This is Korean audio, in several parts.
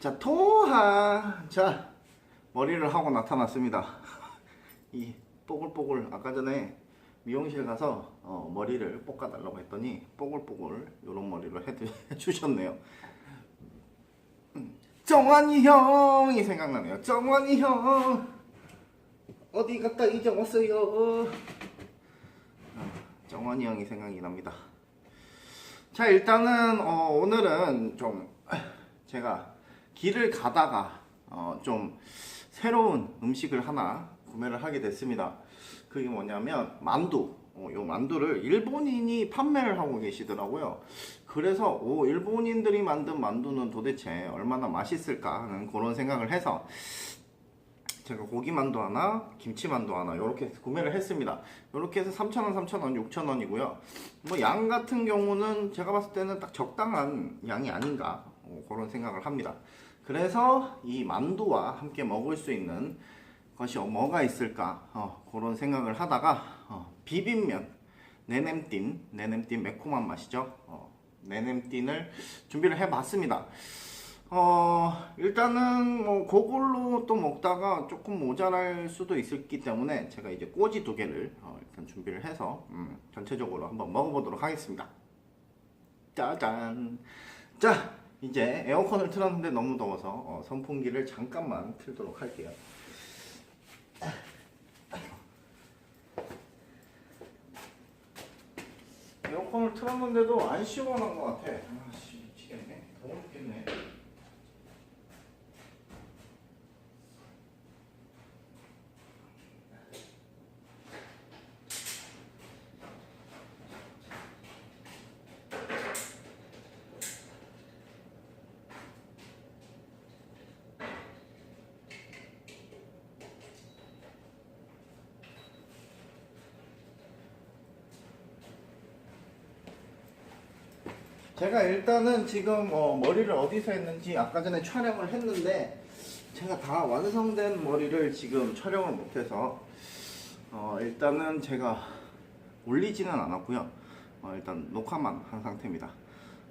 자, 토하. 자, 머리를 하고 나타났습니다. 이 뽀글뽀글 아까 전에 미용실 가서 어, 머리를 볶아달라고 했더니 뽀글뽀글 이런 머리로 해주셨네요. 음, 정환이 형이 생각나네요. 정환이 형 어디 갔다 이제 왔어요. 어, 정환이 형이 생각이 납니다. 자 일단은 어, 오늘은 좀 제가 길을 가다가 어, 좀 새로운 음식을 하나 구매를 하게 됐습니다. 그게 뭐냐면 만두. 어, 요 만두를 일본인이 판매를 하고 계시더라고요. 그래서 오 일본인들이 만든 만두는 도대체 얼마나 맛있을까 하는 그런 생각을 해서 제가 고기 만두 하나, 김치 만두 하나 이렇게 구매를 했습니다. 이렇게 해서 3,000원, 3,000원, 6,000원이고요. 뭐 양 같은 경우는 제가 봤을 때는 딱 적당한 양이 아닌가 어, 그런 생각을 합니다. 그래서 이 만두와 함께 먹을 수 있는 것이 뭐가 있을까 어, 그런 생각을 하다가 어, 비빔면 네냄띤 네냄띤 매콤한 맛이죠. 어, 네냄띤을 준비를 해봤습니다. 어, 일단은 뭐 그걸로 또 먹다가 조금 모자랄 수도 있기 때문에 제가 이제 꼬지 두 개를 어, 일단 준비를 해서 음, 전체적으로 한번 먹어보도록 하겠습니다. 짜잔. 자, 이제 에어컨을 틀었는데 너무 더워서 어, 선풍기를 잠깐만 틀도록 할게요. 에어컨을 틀었는데도 안 시원한 것 같아. 아씨 미치겠네. 더워 죽겠네. 제가 일단은 지금 어, 머리를 어디서 했는지 아까 전에 촬영을 했는데 제가 다 완성된 머리를 지금 촬영을 못해서 어, 일단은 제가 올리지는 않았고요. 어, 일단 녹화만 한 상태입니다.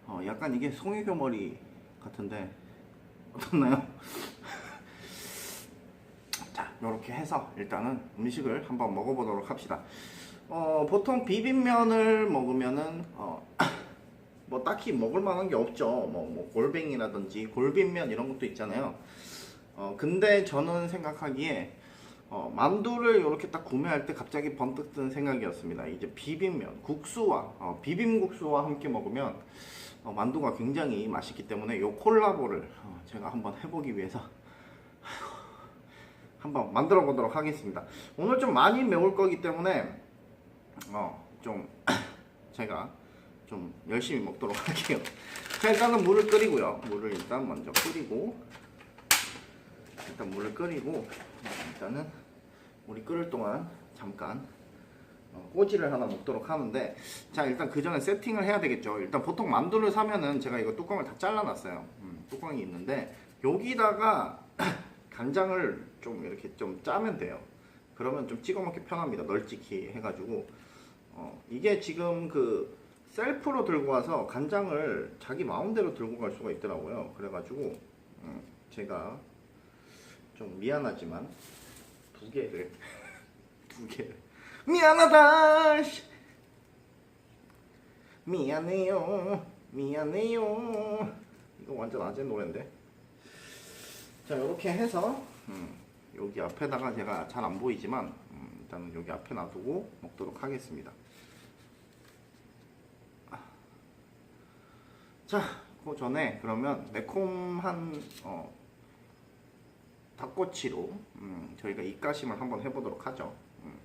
어, 약간 이게 송혜교 머리 같은데 어떻나요? 자, 이렇게 해서 일단은 음식을 한번 먹어보도록 합시다. 어, 보통 비빔면을 먹으면은 어, 뭐 딱히 먹을 만한 게 없죠. 뭐, 뭐 골뱅이라든지 골빈면 이런 것도 있잖아요. 어, 근데 저는 생각하기에 어, 만두를 이렇게 딱 구매할 때 갑자기 번뜩 든 생각이었습니다. 이제 비빔면, 국수와 어, 비빔국수와 함께 먹으면 어, 만두가 굉장히 맛있기 때문에 이 콜라보를 어, 제가 한번 해보기 위해서 한번 만들어 보도록 하겠습니다. 오늘 좀 많이 매울 거기 때문에 어, 좀 제가 좀 열심히 먹도록 할게요. 자, 일단은 물을 끓이고요. 물을 일단 먼저 끓이고 일단 물을 끓이고 어, 일단은 물이 끓을 동안 잠깐 어, 꼬지를 하나 먹도록 하는데 자 일단 그 전에 세팅을 해야 되겠죠. 일단 보통 만두를 사면은 제가 이거 뚜껑을 다 잘라놨어요. 음, 뚜껑이 있는데 여기다가 간장을 좀 이렇게 좀 짜면 돼요. 그러면 좀 찍어 먹기 편합니다. 널찍히 해가지고 어, 이게 지금 그 셀프로 들고 와서 간장을 자기 마음대로 들고 갈 수가 있더라고요. 그래가지고 음, 제가 좀 미안하지만 두 개를 두 개를. 미안하다! 씨. 미안해요. 미안해요. 이거 완전 아재 노래인데. 자 이렇게 해서 음, 여기 앞에다가 제가 잘 안 보이지만 음, 일단은 여기 앞에 놔두고 먹도록 하겠습니다 자, 그 전에 그러면 매콤한 어, 닭꼬치로 음, 저희가 입가심을 한번 해보도록 하죠. 음.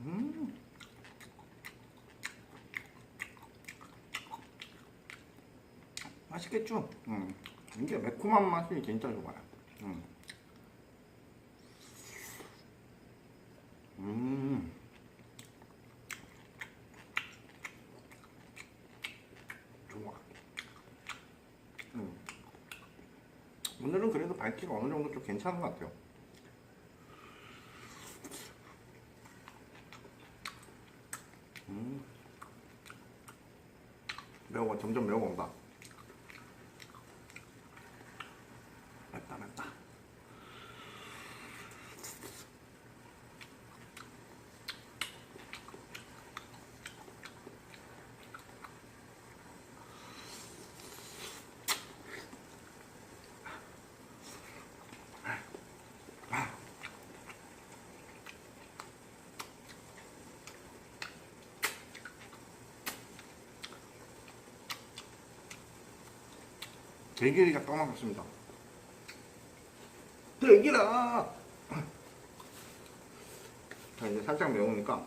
음. 맛있겠죠? 음. 이게 매콤한 맛이 진짜 좋아요. 음. 음. 좋아. 음. 오늘은 그래도 밝기가 어느 정도 좀 괜찮은 것 같아요. 음. 매워 점점 매워온다. 대길이가 떠나갔습니다. 대길아! 자, 이제 살짝 매우니까.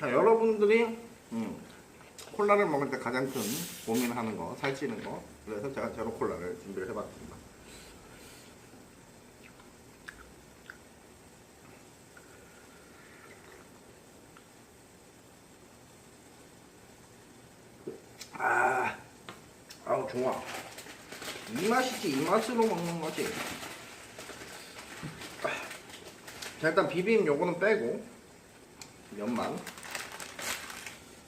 자, 여러분들이, 음, 콜라를 먹을 때 가장 큰 고민하는 거, 살찌는 거. 그래서 제가 제로 콜라를 준비를 해봤습니다. 아, 아우 좋아. 이 맛이지 이 맛으로 먹는 거지. 자 일단 비빔 요거는 빼고 면만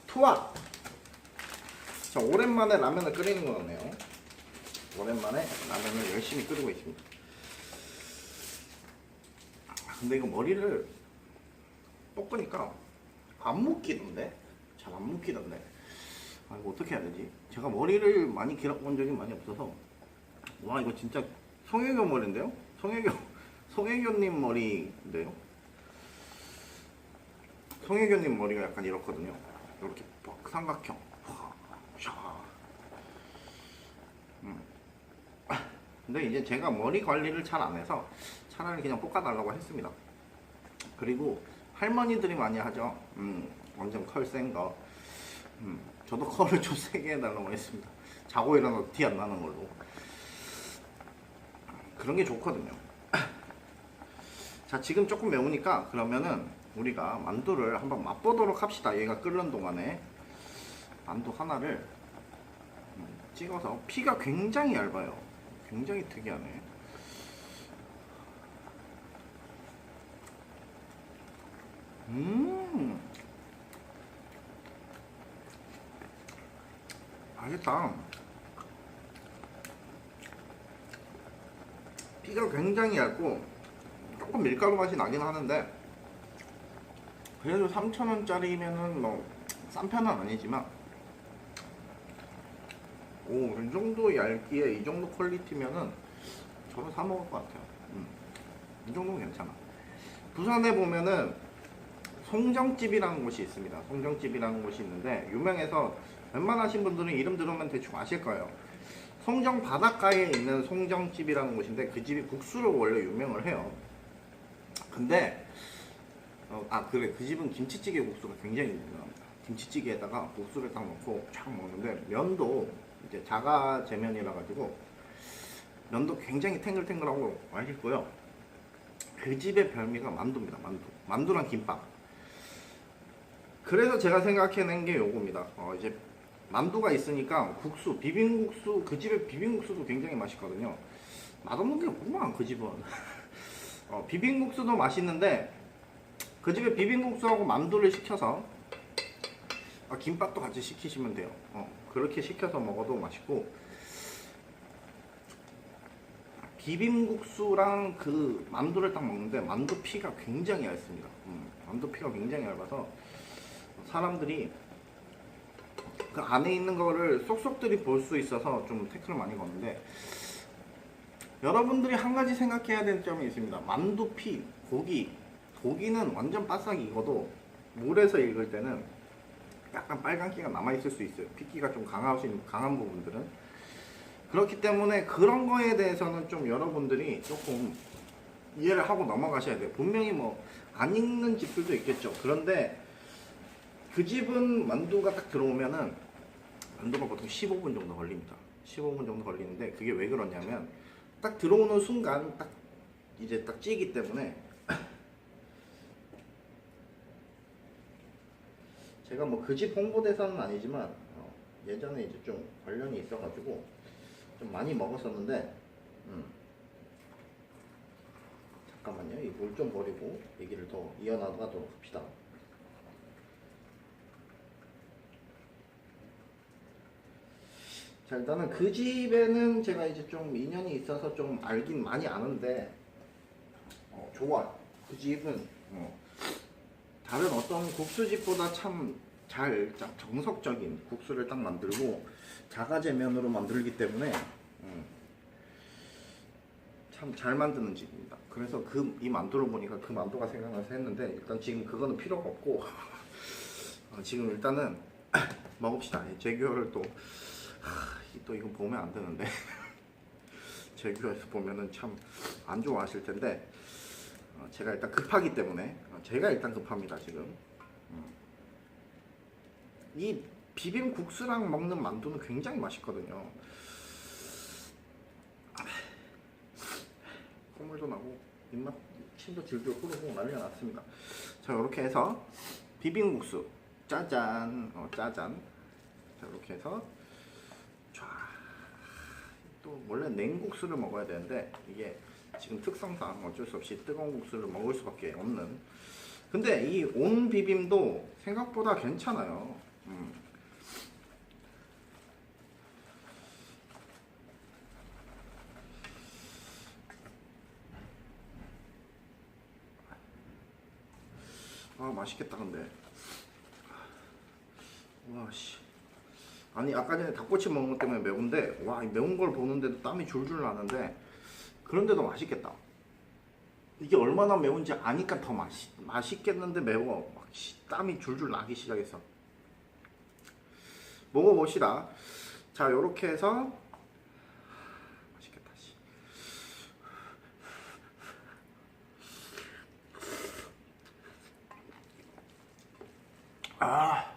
투하. 자 오랜만에 라면을 끓이는 거 같네요. 오랜만에 라면을 열심히 끓이고 있습니다. 아, 근데 이거 머리를 볶으니까 안 묶이던데? 잘 안 묶이던데? 아 이거 어떻게 해야 되지? 제가 머리를 많이 길어본 적이 많이 없어서 와 이거 진짜 송혜교 머리인데요? 송혜교 송혜교님 머리인데요? 송혜교님 머리가 약간 이렇거든요. 이렇게 막 삼각형. 음. 아, 근데 이제 제가 머리 관리를 잘 안 해서 차라리 그냥 볶아달라고 했습니다. 그리고 할머니들이 많이 하죠. 음, 완전 컬센 거. 음, 저도 컬을 좀 세게 해달라고 했습니다. 자고 일어나도 티 안 나는 걸로. 그런 게 좋거든요. 자, 지금 조금 매우니까 그러면은 우리가 만두를 한번 맛보도록 합시다. 얘가 끓는 동안에 만두 하나를 음, 찍어서 피가 굉장히 얇아요. 굉장히 특이하네. 음. 맛있다. 피가 굉장히 얇고 조금 밀가루 맛이 나긴 하는데 그래도 3,000원짜리면은 뭐 싼 편은 아니지만 오, 이 정도 얇기에 이 정도 퀄리티면은 저도 사 먹을 것 같아요. 음, 이 정도는 괜찮아. 부산에 보면은 송정집이라는 곳이 있습니다. 송정집이라는 곳이 있는데 유명해서 웬만하신 분들은 이름 들으면 대충 아실 거예요. 송정 바닷가에 있는 송정집이라는 곳인데 그 집이 국수로 원래 유명을 해요. 근데 어, 아 그래 그 집은 김치찌개 국수가 굉장히 유명합니다. 김치찌개에다가 국수를 딱 넣고 쫙 먹는데 면도 이제 자가 제면이라 가지고 면도 굉장히 탱글탱글하고 맛있고요. 그 집의 별미가 만두입니다. 만두. 만두랑 김밥. 그래서 제가 생각해낸 게 요겁니다. 어, 이제 만두가 있으니까 국수, 비빔국수, 그 집의 비빔국수도 굉장히 맛있거든요. 맛없는 게 없구만, 그 집은. 어, 비빔국수도 맛있는데, 그 집에 비빔국수하고 만두를 시켜서, 아, 김밥도 같이 시키시면 돼요. 어, 그렇게 시켜서 먹어도 맛있고, 비빔국수랑 그 만두를 딱 먹는데, 만두 피가 굉장히 얇습니다. 음, 만두 피가 굉장히 얇아서, 사람들이 그 안에 있는 거를 쏙쏙들이 볼 수 있어서 좀 태클을 많이 거는데 여러분들이 한 가지 생각해야 될 점이 있습니다. 만두피, 고기, 고기는 완전 바싹 익어도 물에서 익을 때는 약간 빨간기가 남아있을 수 있어요. 핏기가 좀 강하신, 강한 부분들은. 그렇기 때문에 그런 거에 대해서는 좀 여러분들이 조금 이해를 하고 넘어가셔야 돼요. 분명히 뭐 안 익는 집들도 있겠죠. 그런데 그 집은 만두가 딱 들어오면은 만두가 보통 15분 정도 걸립니다. 15분 정도 걸리는데 그게 왜 그러냐면 딱 들어오는 순간 딱 이제 딱 찌기 때문에 제가 뭐 그 집 홍보대사는 아니지만 어, 예전에 이제 좀 관련이 있어가지고 좀 많이 먹었었는데 음. 잠깐만요 이 물 좀 버리고 얘기를 더 이어나가도록 합시다. 자 일단은 그 집에는 제가 이제 좀 인연이 있어서 좀 알긴 많이 아는데 어, 좋아 그 집은 어, 다른 어떤 국수집보다 참 잘 정석적인 국수를 딱 만들고 자가제면으로 만들기 때문에 음, 참잘 만드는 집입니다. 그래서 그 이 만두를 보니까 그 만두가 생각나서 했는데 일단 지금 그거는 필요가 없고 어, 지금 일단은 먹읍시다. 이 제규어를 또, 하, 이또 이거 보면 안 되는데. 제규어에서 보면은 참 안 좋아하실 텐데, 어, 제가 일단 급하기 때문에, 어, 제가 일단 급합니다, 지금. 음. 이 비빔국수랑 먹는 만두는 굉장히 맛있거든요. 콧물도 나고, 입맛, 침도 질질 흐르고 난리가 났습니다. 자, 이렇게 해서 비빔국수 짜잔, 어, 짜잔. 자, 이렇게 해서 쫙. 또 원래 냉국수를 먹어야 되는데 이게 지금 특성상 어쩔 수 없이 뜨거운 국수를 먹을 수밖에 없는. 근데 이 온 비빔도 생각보다 괜찮아요. 음. 아 맛있겠다 근데 와씨 아니 아까 전에 닭꼬치 먹은 것 때문에 매운데 와이 매운 걸 보는데도 땀이 줄줄 나는데 그런데도 맛있겠다. 이게 얼마나 매운지 아니까 더 맛있, 맛있겠는데 매워. 막 씨, 땀이 줄줄 나기 시작했어 먹어봅시다. 자 요렇게 해서 맛있겠다 씨. 아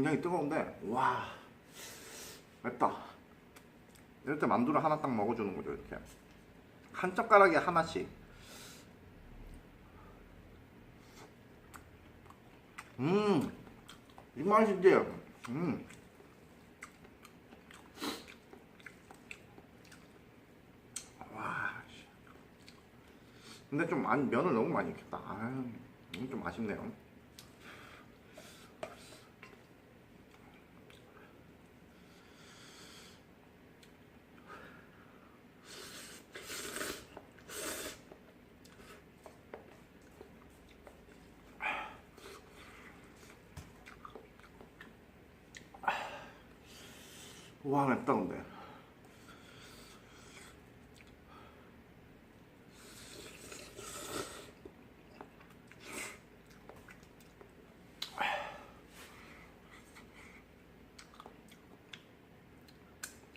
굉장히 뜨거운데 와 맵다 이럴 때 만두를 하나 딱 먹어주는 거죠 이렇게 한 젓가락에 하나씩 음 이 맛이지 음 와, 씨. 근데 좀 면을 너무 많이 익혔다. 이거 좀 아쉽네요. 와 맵다 근데.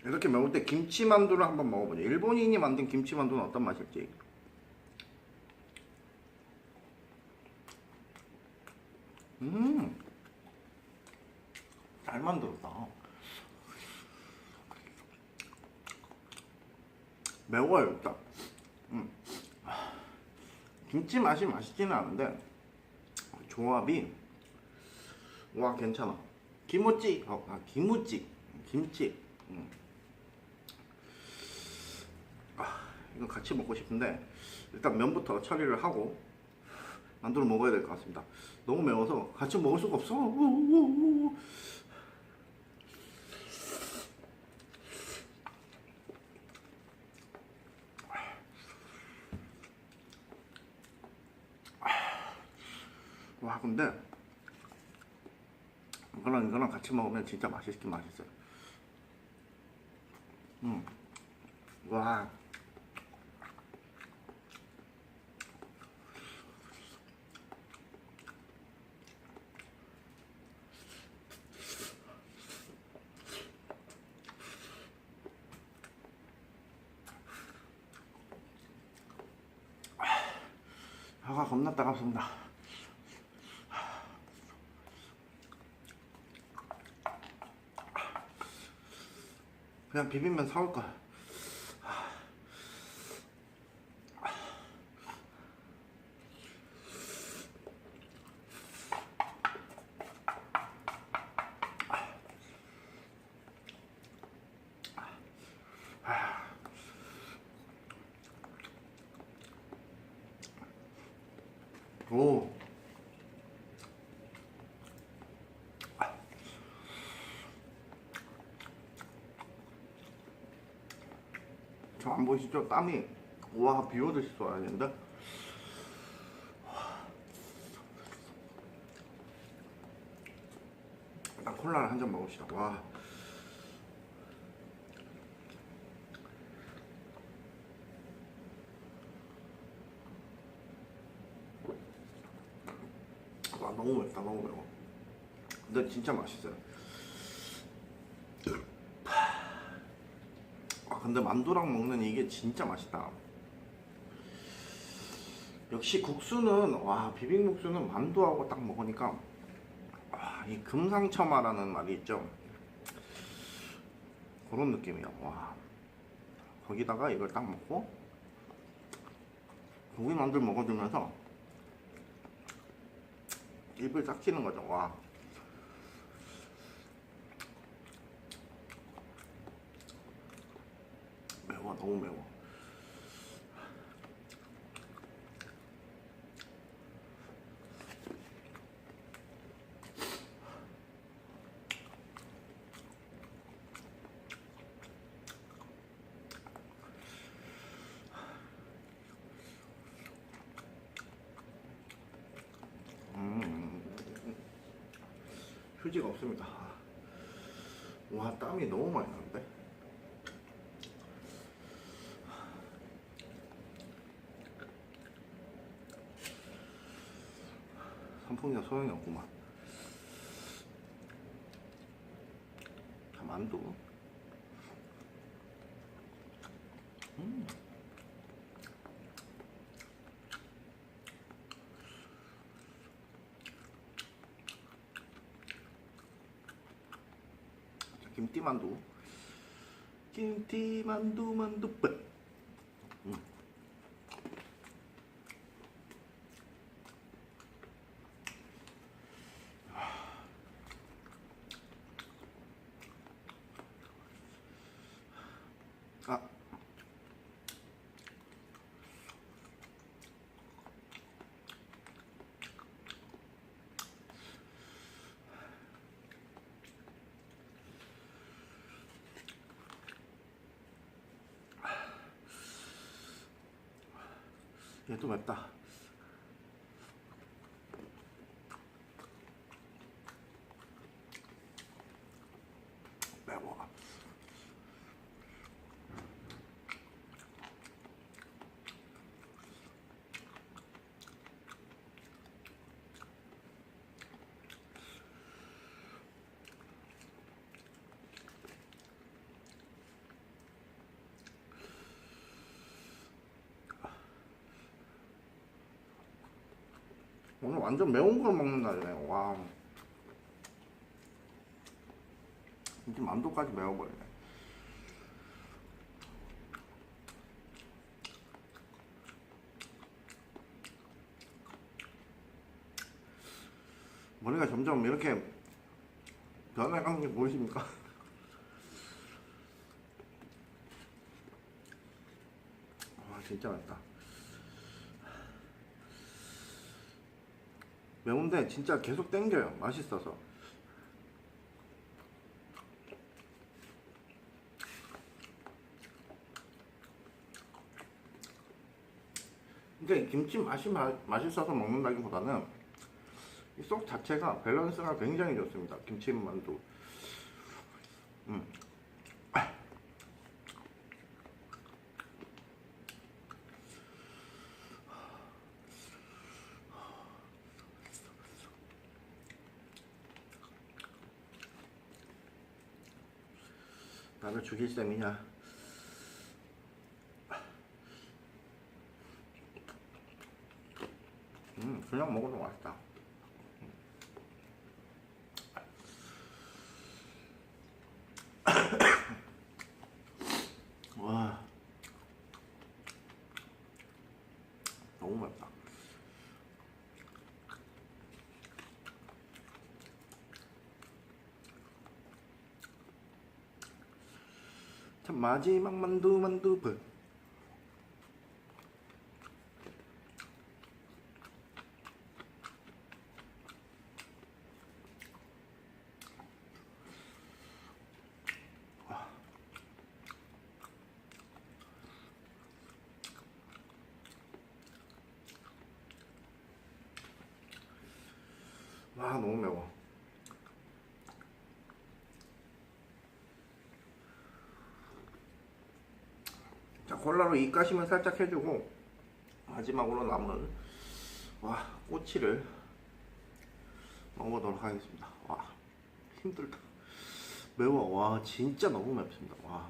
이렇게 매울 때 김치만두를 한번 먹어보죠 일본인이 만든 김치만두는 어떤 맛일지. 음잘 만들었다 매워요 일단 음. 김치 맛이 맛있지는 않은데 조합이 와 괜찮아 김치 어, 아, 김치 김치 음. 아, 이거 같이 먹고 싶은데 일단 면부터 처리를 하고 만두를 먹어야 될 것 같습니다 너무 매워서 같이 먹을 수가 없어 우우우우. 와 근데 이거랑 이거랑 같이 먹으면 진짜 맛있긴 맛있어요. 음, 와. 혀가 겁나 따갑습니다. 그냥 비빔면 사올 걸. 오. 저 안 보이시죠? 땀이 와 비오듯이 쏟아야 되는데. 일단 콜라를 한 잔 먹읍시다. 와. 너무 맵다 너무 매워. 근데 진짜 맛있어요 아 근데 만두랑 먹는 이게 진짜 맛있다. 역시 국수는 와 비빔국수는 만두하고 딱 먹으니까 아, 이 금상첨화라는 말이 있죠. 그런 느낌이야 와. 거기다가 이걸 딱 먹고 고기 만두 먹어주면서 입을 딱 치는 거죠. 와 매워 너무 매워 음, 휴지가 없습니다. 와 땀이 너무 많이 나는데. 선풍기가 소용이 없구만. 자, 만두. 음. 자, 김띠만두. 김띠만두 만두뼈. 아. 얘도 맵다. 매워. 오늘 완전 매운 걸 먹는 날이네. 와. 이제 만두까지 매워버리네. 머리가 점점 이렇게 변해가는 게 보이십니까? 와 진짜 맵다. 매운데 진짜 계속 땡겨요. 맛있어서. 근데 김치 맛이 마, 맛있어서 먹는다기보다는 이 속 자체가 밸런스가 굉장히 좋습니다. 김치만두. 음. 죽일 셈이냐? 음, 그냥 먹어도 맛있다. 와, 너무 맵다. 마지막 만두 만두 브. 와 너무 매워. 자 콜라로 입가심을 살짝 해주고 마지막으로 남은 와 꼬치를 먹어보도록 하겠습니다. 와 힘들다. 매워. 와 진짜 너무 맵습니다. 와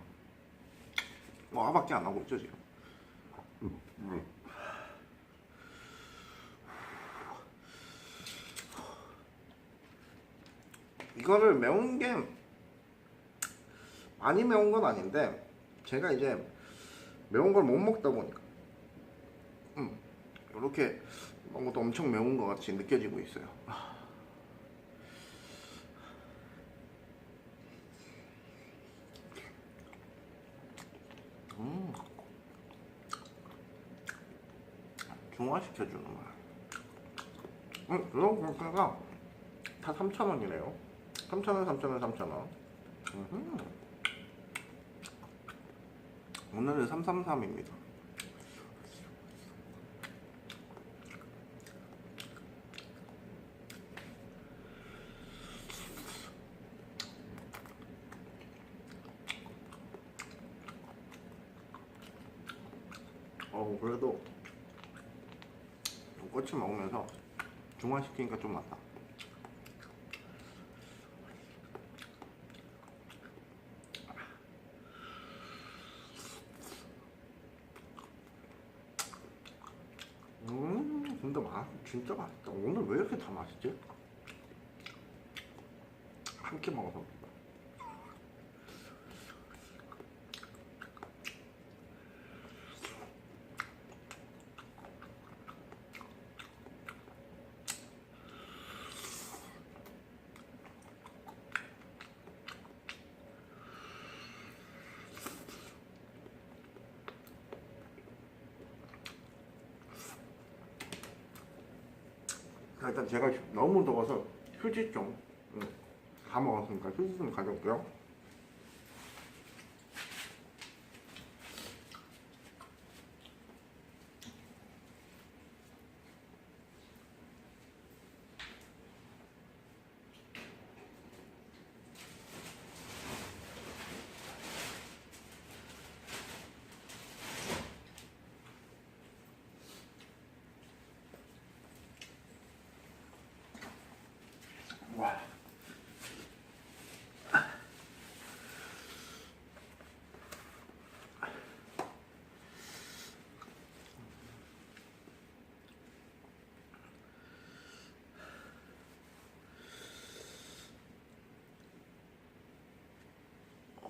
와밖에 안 하고 있죠 지금. 이거를 매운 게 많이 매운 건 아닌데 제가 이제 매운 걸 못 먹다 보니까 음, 이렇게 뭔가 또 엄청 매운 것 같이 느껴지고 있어요. 음, 중화시켜주는 거야. 음, 이거 보니까 다 3,000원이네요. 3,000원, 3,000원, 3,000원. 오늘은 333입니다. 어 그래도 꽃을 먹으면서 중화시키니까 좀 낫다. 음, 근데 맛 진짜 맛있다. 오늘 왜 이렇게 다 맛있지? 한 끼 먹어서. 제가 너무 더워서 휴지 좀, 음, 다 먹었으니까 휴지 좀 가져올게요.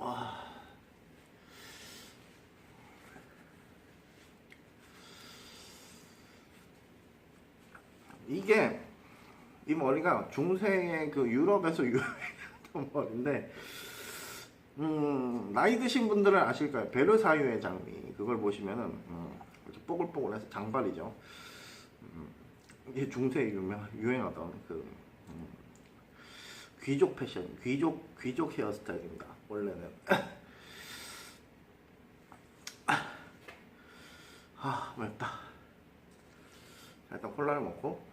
와. 이게 이 머리가 중세의 그 유럽에서 유행했던 머리인데 음, 나이 드신 분들은 아실 거예요. 베르사유의 장미 그걸 보시면은 음, 뽀글뽀글해서 장발이죠. 음, 이게 중세에 유명 유행하던 그 음, 귀족 패션, 귀족 귀족 헤어스타일입니다. 원래는 아 맵다. 자, 일단 콜라를 먹고